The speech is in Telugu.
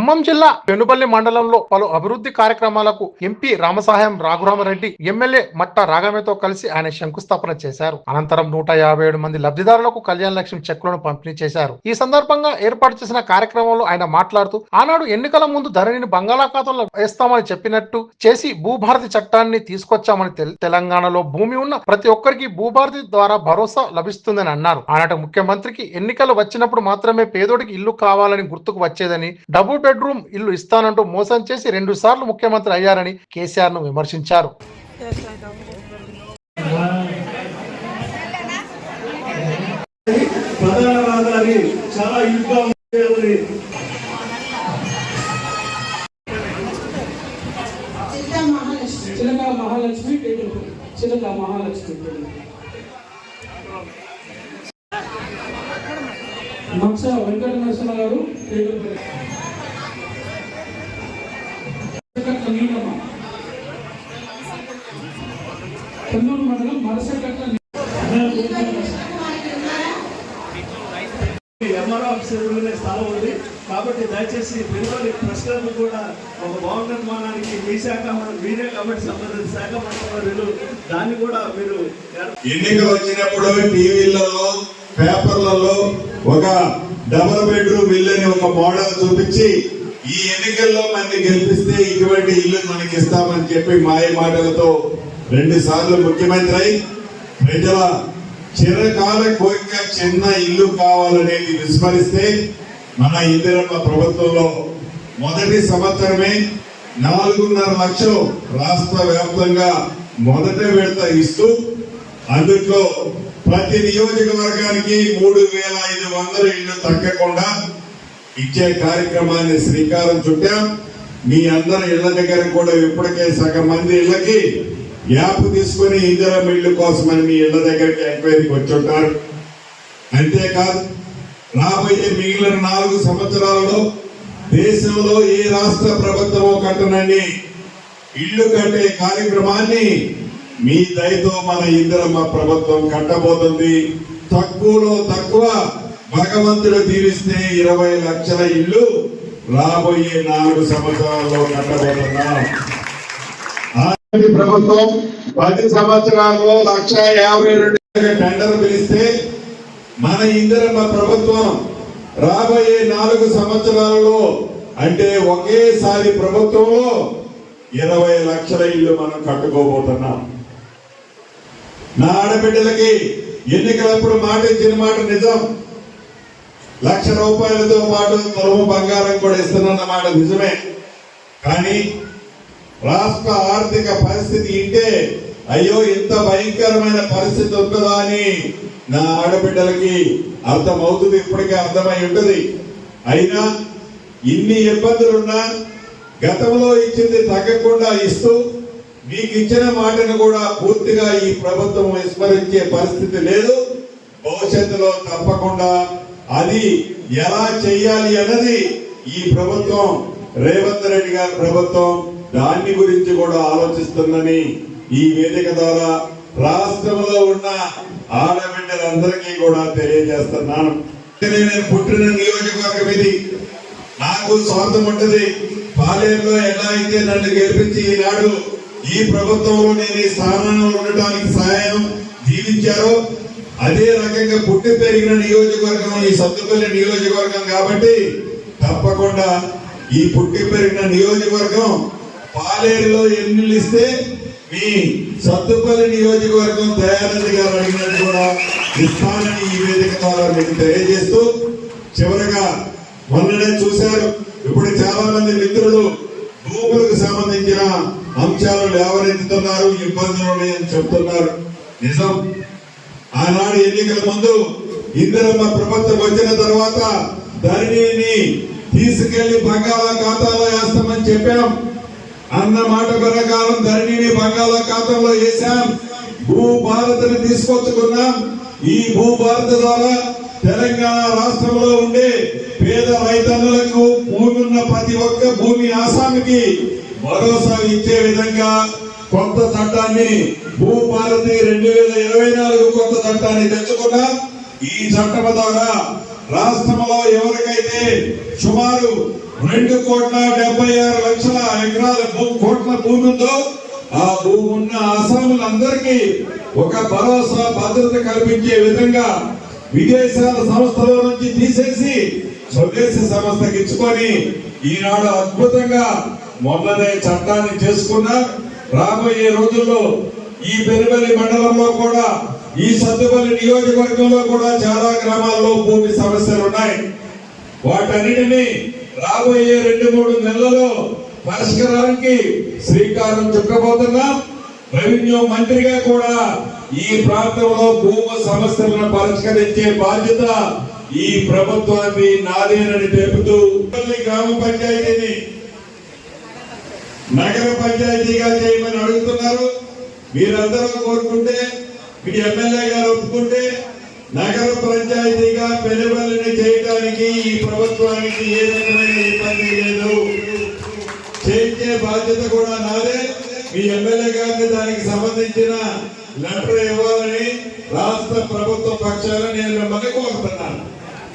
ఖమ్మం జిల్లా పెనుబల్లి మండలంలో పలు అభివృద్ధి కార్యక్రమాలకు ఎంపీ రామసహాయం రాఘురామరెడ్డి ఎమ్మెల్యే మట్ట రాఘవేతో కలిసి ఆయన శంకుస్థాపన చేశారు. అనంతరం నూట యాభై ఏడు మంది లబ్ధిదారులకు కళ్యాణ లక్ష్మి చెక్కులను పంపిణీ చేశారు. ఈ సందర్భంగా ఏర్పాటు చేసిన కార్యక్రమంలో ఆయన మాట్లాడుతూ ఆనాడు ఎన్నికల ముందు ధరణిని బంగాళాఖాతంలో వేస్తామని చెప్పినట్టు చేసి భూభారతి చట్టాన్ని తీసుకొచ్చామని తెలంగాణలో భూమి ఉన్న ప్రతి ఒక్కరికి భూభారతి ద్వారా భరోసా లభిస్తుందని అన్నారు. ఆనాటి ముఖ్యమంత్రికి ఎన్నికలు వచ్చినప్పుడు మాత్రమే పేదోడికి ఇల్లు కావాలని గుర్తుకు వచ్చేదని డబ్బు బెడ్రూమ్ ఇల్లు ఇస్తానంటూ మోసం చేసి రెండు సార్లు ముఖ్యమంత్రి అయ్యారని కేసీఆర్ను విమర్శించారు మహాలక్ష్మి చిలక మహాలక్ష్మి టేబుల్ చిలక మహాలక్ష్మి టేబుల్ మక్ష వెంకట నరసింహ గారు కన్నూరు మండలం మరసకట్ల ఎంఆర్ఓ ఆఫీస్ ఎదురుగానే స్థలం ఉంది. కాబట్టి దయచేసి పెనుగోలు ప్రశ్నలు కూడా ఒక భవన నిర్మాణానికి మీ శాఖ మన- మీరే కాబట్టి సంబంధిత శాఖ మంత్రులు దాన్ని కూడా మీరు ఎన్నికలు వచ్చినప్పుడు టీవీలలో పేపర్లలో ఒక డబుల్ బెడ్రూమ్ ఇల్లు అని ఒక మోడల్ చూపించి ఈ ఎన్నికల్లో మనని గెలిపిస్తే ఇటువంటి ఇల్లు మనకి ఇస్తామని చెప్పి మాయ మాటలతో రెండు సార్లు ముఖ్యమంత్రి. అయి ప్రజల చిరకాల కోరిక చిన్న ఇల్లు కావాలనేది విస్మరిస్తే మన ఇందిరమ్మ ప్రభుత్వంలో మొదటి సంవత్సరమే నాలుగున్నర లక్షలు రాష్ట్ర వ్యాప్తంగా మొదట విడత ఇస్తూ అందుట్లో ప్రతి నియోజకవర్గానికి మూడు వేల ఐదు వందల ఇళ్ళు తగ్గకుండా ఇచ్చే కార్యక్రమాన్ని శ్రీకారం చుట్టాం. మీ అందరి ఇళ్ళ దగ్గర కూడా ఇప్పటికే సగం మంది ఇళ్ళకి యాప్ తీసుకుని ఇందిరా మిల్లు కోసమని మీ ఇళ్ళ దగ్గరికి ఎంక్వైరీకి వచ్చుంటారు. అంతేకాదు రాబోయే మిగిలిన నాలుగు సంవత్సరాలలో దేశంలో ఏ రాష్ట్ర ప్రభుత్వమో కట్టనని ఇల్లు కట్టే కార్యక్రమాన్ని మీ దయతో మన ఇందిరమ్మ ప్రభుత్వం కట్టబోతుంది. తక్కువలో తక్కువ భగవంతుడు తీరిస్తే ఇరవై లక్షల ఇల్లు రాబోయే నాలుగు సంవత్సరాల్లో కట్టబోతున్నాం. ప్రభుత్వం పది సంవత్సరాల్లో లక్ష యాభై రెండు టెండర్ పిలిస్తే మన ఇందిరమ్మ ప్రభుత్వం రాబోయే నాలుగు సంవత్సరాలలో అంటే ఒకేసారి ప్రభుత్వంలో ఇరవై లక్షల ఇల్లు మనం కట్టుకోబోతున్నాం. నా ఆడబిడ్డలకి ఎన్నికలప్పుడు మాట ఇచ్చిన మాట నిజం. లక్ష రూపాయలతో పాటు తులము బంగారం కూడా ఇస్తున్న మాట నిజమే. కానీ రాష్ట్ర ఆర్థిక పరిస్థితి ఇంటే అయ్యో ఇంత భయంకరమైన పరిస్థితి ఉంటుందా అని నా ఆడబిడ్డలకి అర్థమవుతుంది ఇప్పటికే అర్థమై ఉంటుంది. అయినా ఇన్ని ఇబ్బందులున్నా గతంలో ఇచ్చింది తగ్గకుండా ఇస్తూ మీకు ఇచ్చిన మాటను కూడా పూర్తిగా ఈ ప్రభుత్వం విస్మరించే పరిస్థితి లేదు. భవిష్యత్తులో తప్పకుండా అది ఎలా చేయాలి అన్నది ఈ ప్రభుత్వం రేవంత్ రెడ్డి గారి ప్రభుత్వం దాన్ని గురించి కూడా ఆలోచిస్తుందని ఈ వేదిక ద్వారా రాష్ట్రంలో ఉన్న ఆడబిడ్డలందరికీ కూడా తెలియజేస్తున్నాను. నేను పుట్టిన నియోజకవర్గం ఇది నాకు స్వార్థం ఉంటుంది. పాలేరులో ఎలా అయితే నన్ను గెలిపించి ఈనాడు ఈ ప్రభుత్వంలో నేను ఈ స్థానంలో ఉండటానికి సహాయం జీవించారో అదే రకంగా పుట్టి పెరిగిన నియోజకవర్గం ఈ సత్తుపల్లి నియోజకవర్గం కాబట్టి తప్పకుండా ఈ పుట్టి పెరిగిన నియోజకవర్గం పాలేరులో ఎన్ని ఇస్తే మీ సత్తుపల్లి నియోజకవర్గం దయానంద్ గారు అడిగినట్టు కూడా ఇస్తానని ఈ వేదిక ద్వారా మీకు తెలియజేస్తూ చివరగా మొన్ననే చూశారు. ఇప్పుడు చాలా మంది మిత్రులు భూములకు సంబంధించిన అంశాలు లేవనెత్తుతున్నారు ఇబ్బందులు ఉన్నాయని చెప్తున్నారు. నిజం. ఆనాడు ఎన్నికల ముందు ఇందిరమ్మ ప్రభుత్వం వచ్చిన తర్వాత ధరణిని తీసుకెళ్ళి బంగాళాఖాతాలో వేస్తామని చెప్పాం. అన్న మాట ప్రకారం ధరణిని బంగాళాఖాతంలో వేశాం. భూ భారతని తీసుకొచ్చుకున్నాం. ఈ భూ భారత ద్వారా తెలంగాణ రాష్ట్రంలో ఉండే పేద రైతన్నులకు భూమి ఉన్న ప్రతి ఒక్క భూమి ఆసామికి భరోసా ఇచ్చే విధంగా కొత్త చట్టాన్ని భూ భారతి రెండు వేల ఇరవై నాలుగు కొత్త చట్టాన్ని తెచ్చుకున్నాం. ఈ చట్టం ద్వారా రాష్ట్రంలో ఎవరికైతే సుమారు రెండు కోట్ల డెబ్బై ఆరు లక్షల ఎకరాల భూ- కోట్ల భూమి ఉందో ఆ భూమి ఉన్న అసములందరికీ ఒక భరోసా భద్రత కల్పించే విధంగా విదేశాల సంస్థల నుంచి తీసేసి స్వదేశీ సంస్థకి ఇచ్చుకొని ఈనాడు అద్భుతంగా మొన్ననే చట్టాన్ని చేసుకున్న రాబోయే రోజుల్లో ఈ పెరుబలి మండలంలో కూడా ఈ సత్తుపల్లి నియోజకవర్గంలో కూడా చాలా గ్రామాల్లో భూమి సమస్యలు ఉన్నాయి. వాటన్నిటిని రాబోయే రెండు మూడు నెలలలో పరిష్కారానికి శ్రీకారం చుక్కబోతున్నాం రెవెన్యూ మంత్రిగా కూడా ఈ ప్రాంతంలో భూమి సమస్యలను పరిష్కరించే బాధ్యత ఈ ప్రభుత్వాన్ని నాదేనని తెలుపుతూ గ్రామ పంచాయతీని నగర పంచాయతీగా చేయమని అడుగుతున్నారు. మీరందరూ కోరుకుంటే మీ ఎమ్మెల్యే గారు ఒప్పుకుంటే నగర పంచాయతీగా పెనుబలిని చేయడానికి ఈ ప్రభుత్వానికి ఏ రకమైన ఇబ్బంది లేదు. చేయించే బాధ్యత కూడా నాదే. మీ ఎమ్మెల్యే గారిని దానికి సంబంధించిన లెటర్ ఇవ్వాలని రాష్ట్ర ప్రభుత్వ పక్షాలు నేను మిమ్మల్ని కోరుతున్నాను.